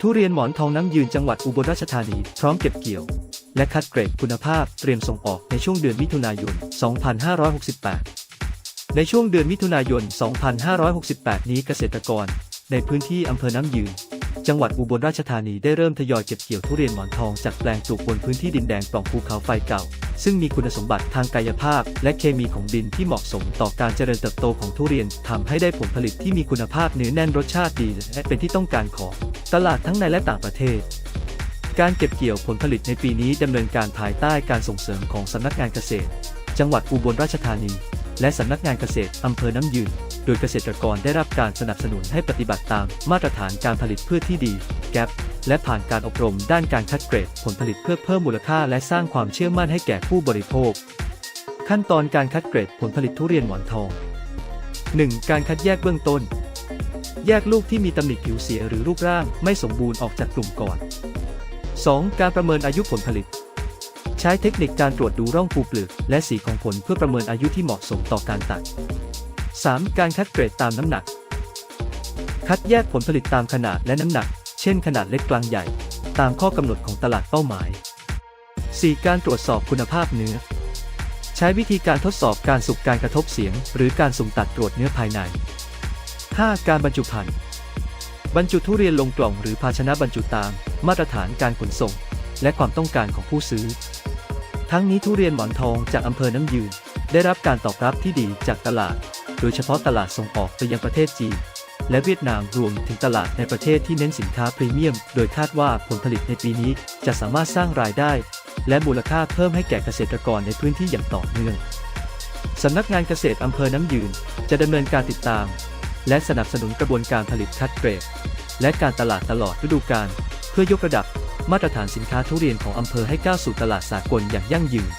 ทุเรียนหมอนทองน้ำยืนจังหวัดอุบลราชธานีพร้อมเก็บเกี่ยว และคัดเกรดคุณภาพเตรียมส่งออกในช่วงเดือนมิถุนายน 2568 ในช่วงเดือนมิถุนายน 2568 นี้เกษตรกร ในพื้นที่อำเภอน้ำยืน จังหวัดอุบลราชธานีได้เริ่มทยอยเก็บเกี่ยวทุเรียนหมอนทองจากแปลงปลูกบนพื้นที่ดินแดงปล่องภูเขาไฟเก่า ซึ่งมีคุณสมบัติทางกายภาพ และเคมีของดินที่เหมาะสมต่อการเจริญเติบโตของทุเรียนทำให้ได้ผลผลิตที่มีคุณภาพเนื้อแน่นรสชาติดีและเป็นที่ต้องการของตลาดทั้งในและต่างประเทศ การเก็บเกี่ยวผลผลิตในปีนี้ดำเนินการภายใต้การส่งเสริมของสำนักงานเกษตร จังหวัดอุบลราชธานี และสำนักงานเกษตรอำเภอน้ำยืน โดยเกษตรกรได้รับการสนับสนุนให้ปฏิบัติตามมาตรฐานการผลิตพืชที่ดี แกปและผ่านการอบรมด้านการคัดเกรดผลผลิตเพื่อเพิ่มมูลค่าและสร้างความเชื่อมั่นให้แก่ผู้บริโภค ขั้นตอนการคัดเกรดผลผลิตทุเรียนหมอนทอง 1. การคัดแยกเบื้องต้น แยกลูกที่มีตำหนิผิวเสียหรือรูปร่างไม่สมบูรณ์ออกจากกลุ่มก่อน 2. การประเมินอายุผลผลิต ใช้เทคนิคการตรวจดูร่องภูเปลือกและสีของผลเพื่อประเมินอายุที่เหมาะสมต่อการตัด 3. การคัดเกรดตามน้ำหนัก คัดแยกผลผลิตตามขนาดและน้ำหนัก เช่นขนาดเล็กกลางใหญ่ ตามข้อกำหนดของตลาดเป้าหมาย 4. การตรวจสอบคุณภาพเนื้อ ใช้วิธีการทดสอบการสุกการกระทบเสียง หรือการสุ่มตัดตรวจเนื้อภายใน 5. การบรรจุภัณฑ์บรรจุทุเรียนลงกล่องหรือภาชนะบรรจุตาม มาตรฐานการขนส่ง และความต้องการของผู้ซื้อ ทั้งนี้ทุเรียนหมอนทองจากอำเภอน้ำยืน ได้รับการตอบรับที่ดีจากตลาด โดยเฉพาะตลาดส่งออกไปยังประเทศจีน และเวียดนามรวมถึงตลาดในประเทศที่เน้นสินค้าพรีเมียม โดยคาดว่าผลผลิตในปีนี้จะสามารถสร้างรายได้ และมูลค่าเพิ่มให้แก่เกษตรกรในพื้นที่อย่างต่อเนื่องสำนักงานเกษตรอำเภอน้ำยืนจะดำเนินการติดตาม และสนับสนุนกระบวนการผลิตคัดเกรด และการตลาดตลอดฤดูกาลเพื่อยกระดับมาตรฐานสินค้าทุเรียนของอำเภอให้ก้าวสู่ตลาดสากลอย่างยั่งยืน